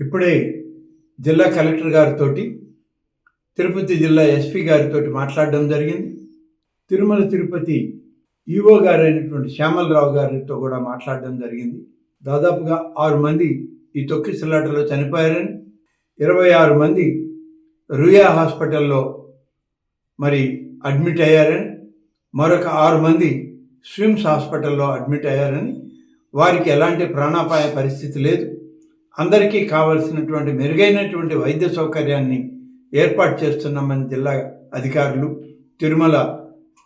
ఇప్పుడే జిల్లా కలెక్టర్ గారితో తిరుపతి జిల్లా ఎస్పీ గారితో మాట్లాడడం జరిగింది. తిరుమల తిరుపతి ఈవో గారైనటువంటి శ్యామలరావు గారితో కూడా మాట్లాడడం జరిగింది. దాదాపుగా ఆరు మంది ఈ తొక్కిసలాటలో చనిపోయారని ఇరవై ఆరు మంది రుయా హాస్పిటల్లో మరి అడ్మిట్ అయ్యారని మరొక ఆరు మంది స్విమ్స్ హాస్పిటల్లో అడ్మిట్ అయ్యారని వారికి ఎలాంటి ప్రాణాపాయ పరిస్థితి లేదు. అందరికీ కావలసినటువంటి మెరుగైనటువంటి వైద్య సౌకర్యాన్ని ఏర్పాటు చేస్తున్నామని జిల్లా అధికారులు తిరుమల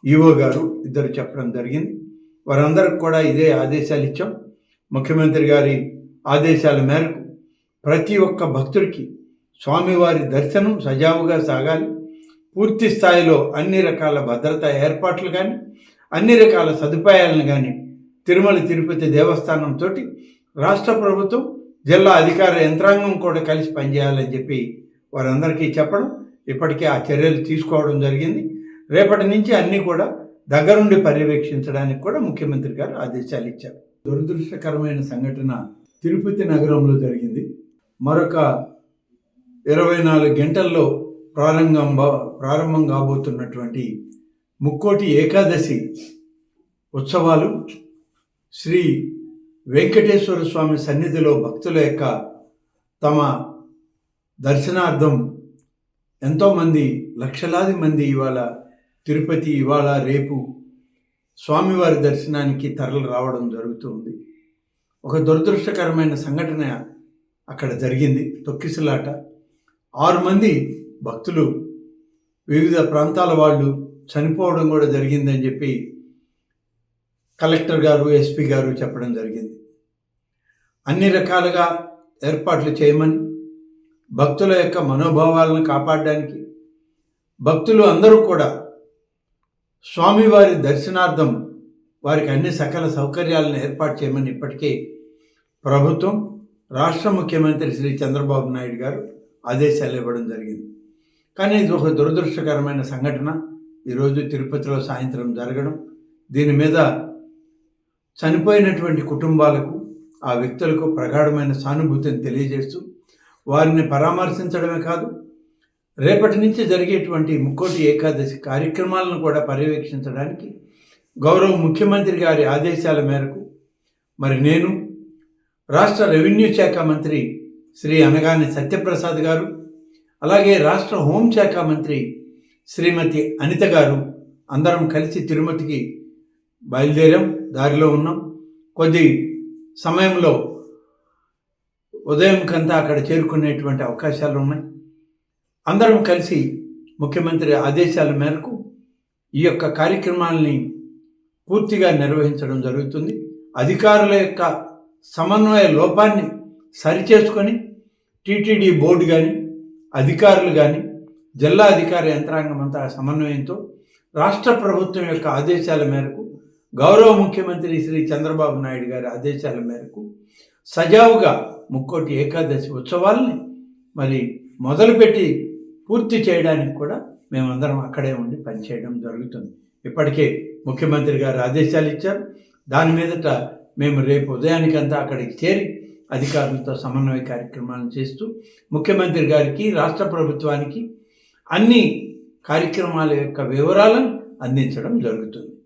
ఈవో గారు ఇద్దరు చెప్పడం జరిగింది. వారందరికి కూడా ఇదే ఆదేశాలు ఇచ్చాం. ముఖ్యమంత్రి గారి ఆదేశాల మేరకు ప్రతి ఒక్క భక్తుడికి స్వామివారి దర్శనం సజావుగా సాగాలి. పూర్తి స్థాయిలో అన్ని రకాల భద్రతా ఏర్పాట్లు కానీ అన్ని రకాల సదుపాయాలను కానీ తిరుమల తిరుపతి దేవస్థానంతో రాష్ట్ర ప్రభుత్వం జిల్లా అధికార యంత్రాంగం కూడా కలిసి పనిచేయాలని చెప్పి వారందరికీ చెప్పడం ఇప్పటికే ఆ చర్యలు తీసుకోవడం జరిగింది. రేపటి నుంచి అన్నీ కూడా దగ్గరుండి పర్యవేక్షించడానికి కూడా ముఖ్యమంత్రి గారు ఆదేశాలు ఇచ్చారు. దురదృష్టకరమైన సంఘటన తిరుపతి నగరంలో జరిగింది. మరొక ఇరవై నాలుగు గంటల్లో ప్రారంభం ప్రారంభం కాబోతున్నటువంటి ముక్కోటి ఏకాదశి ఉత్సవాలు శ్రీ వెంకటేశ్వర స్వామి సన్నిధిలో భక్తుల యొక్క తమ దర్శనార్థం ఎంతోమంది లక్షలాది మంది ఇవాళ తిరుపతి ఇవాళ రేపు స్వామివారి దర్శనానికి తరలి రావడం జరుగుతుంది. ఒక దురదృష్టకరమైన సంఘటన అక్కడ జరిగింది తొక్కిసలాట. ఆరు మంది భక్తులు వివిధ ప్రాంతాల వాళ్ళు చనిపోవడం కూడా జరిగిందని చెప్పి కలెక్టర్ గారు ఎస్పీ గారు చెప్పడం జరిగింది. అన్ని రకాలుగా ఏర్పాట్లు చేయమని భక్తుల యొక్క మనోభావాలను కాపాడడానికి భక్తులు అందరూ కూడా స్వామివారి దర్శనార్థం వారికి అన్ని సకల సౌకర్యాలను ఏర్పాటు చేయమని ఇప్పటికే ప్రభుత్వం రాష్ట్ర ముఖ్యమంత్రి శ్రీ చంద్రబాబు నాయుడు గారు ఆదేశాలు ఇవ్వడం జరిగింది. కానీ ఇది ఒక దురదృష్టకరమైన సంఘటన. ఈరోజు తిరుపతిలో సాయంత్రం జరగడం దీని మీద చనిపోయినటువంటి కుటుంబాలకు ఆ వ్యక్తులకు ప్రగాఢమైన సానుభూతిని తెలియజేస్తూ వారిని పరామర్శించడమే కాదు రేపటి నుంచి జరిగేటువంటి ముక్కోటి ఏకాదశి కార్యక్రమాలను కూడా పర్యవేక్షించడానికి గౌరవ ముఖ్యమంత్రి గారి ఆదేశాల మేరకు మరి నేను రాష్ట్ర రెవెన్యూ శాఖ మంత్రి శ్రీ అనగాని సత్యప్రసాద్ గారు అలాగే రాష్ట్ర హోంశాఖ మంత్రి శ్రీమతి అనిత గారు అందరం కలిసి తిరుమతికి బయలుదేరాం. దారిలో ఉన్నాం. కొద్ది సమయంలో ఉదయం కంతా అక్కడ చేరుకునేటువంటి అవకాశాలు ఉన్నాయి. అందరం కలిసి ముఖ్యమంత్రి ఆదేశాల మేరకు ఈ యొక్క కార్యక్రమాల్ని పూర్తిగా నిర్వహించడం జరుగుతుంది. అధికారుల యొక్క సమన్వయ లోపాన్ని సరిచేసుకొని టీటీడీ బోర్డు కానీ అధికారులు కానీ జిల్లా అధికార యంత్రాంగం అంతా సమన్వయంతో రాష్ట్ర ప్రభుత్వం యొక్క ఆదేశాల మేరకు గౌరవ ముఖ్యమంత్రి శ్రీ చంద్రబాబు నాయుడు గారి ఆదేశాల మేరకు సజావుగా ముక్కోటి ఏకాదశి ఉత్సవాల్ని మరి మొదలుపెట్టి పూర్తి చేయడానికి కూడా మేమందరం అక్కడే ఉండి పనిచేయడం జరుగుతుంది. ఇప్పటికే ముఖ్యమంత్రి గారు ఆదేశాలు ఇచ్చారు. దాని మీదట మేము రేపు ఉదయానికంతా అక్కడికి చేరి అధికారులతో సమన్వయ కార్యక్రమాలను చేస్తూ ముఖ్యమంత్రి గారికి రాష్ట్ర ప్రభుత్వానికి అన్ని కార్యక్రమాల యొక్క వివరాలను అందించడం జరుగుతుంది.